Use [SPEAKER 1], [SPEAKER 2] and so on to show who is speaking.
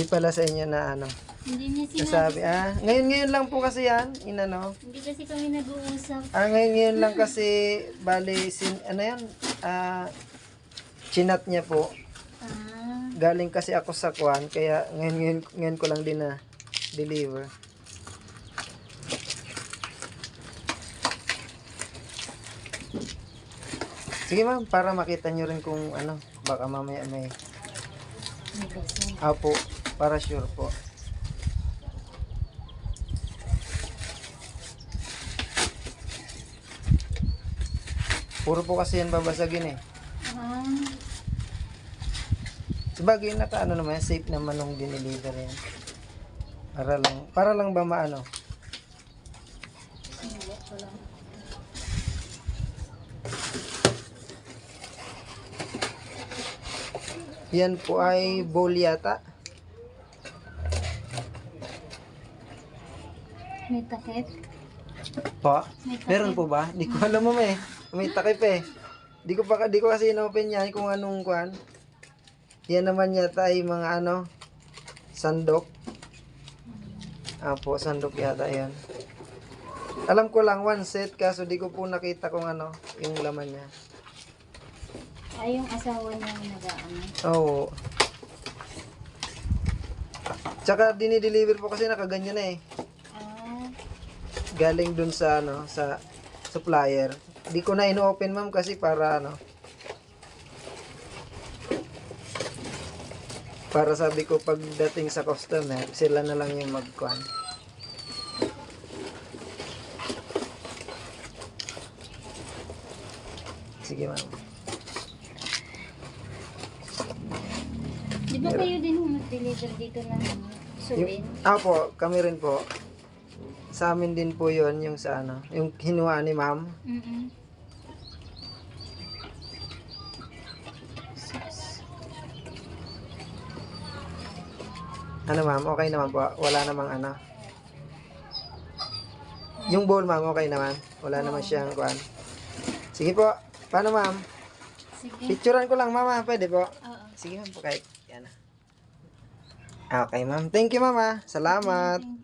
[SPEAKER 1] Di pala sa inyo na ano.
[SPEAKER 2] Hindi niya sinabi.
[SPEAKER 1] Nasabi, ah, ngayon ngayon lang po kasi yan, inano.
[SPEAKER 2] Hindi kasi kami nag-uusap.
[SPEAKER 1] Ah, ngayon ngayon lang kasi, bali, sin, ano yan, ah, chinat niya po.
[SPEAKER 2] Ah,
[SPEAKER 1] Galing kasi ako sa kwan, kaya ngayon, ngayon, ngayon ko lang din na deliver. Sige ma'am, para makita nyo rin kung ano, baka mamaya may
[SPEAKER 2] may kasi.
[SPEAKER 1] Apo, para sure po. Puro po kasi yan babasagin eh.
[SPEAKER 2] Ah,
[SPEAKER 1] Sabagay naka ano naman, safe naman nung dineliver yan. Para lang, para lang ba maano? Yan po ay bowl yata.
[SPEAKER 2] May takip.
[SPEAKER 1] Po?
[SPEAKER 2] May takip.
[SPEAKER 1] Meron po ba? Di ko alam mo eh. May takip eh. Di ko pa di ko kasi inopen yan kung anong kwan. Yan naman yata ay mga ano sandok. Apo, sandok yata yan. Alam ko lang one set kaso di ko po nakita kung ano yung laman niya.
[SPEAKER 2] Ay, yung asawa niya yung nag-ano.
[SPEAKER 1] Oo. Tsaka dinideliver po kasi nakaganyan na eh.
[SPEAKER 2] Ah,
[SPEAKER 1] Galing dun sa ano, sa supplier. Di ko na ino-open ma'am kasi para ano. Para sabi ko pagdating sa customer, sila na lang yung magkuhan. Sige ma'am.
[SPEAKER 2] di ba kayo din yung mag-deliver dito ng suwin?
[SPEAKER 1] Ah po, kami rin po. Sa amin din po yon yung sa ano, yung hinuha ni ma'am.
[SPEAKER 2] Mm-mm.
[SPEAKER 1] Ano ma'am, okay naman po. Wala namang ano. Yung bowl ma'am, okay naman. Wala naman siyang kuan. Sige po. Paano ma'am?
[SPEAKER 2] Sige.
[SPEAKER 1] Picturean ko lang mama, pwede po.
[SPEAKER 2] Oo.
[SPEAKER 1] Sige ma'am po kahit yan. Okay ma'am. Thank you mama. Salamat.
[SPEAKER 2] Thank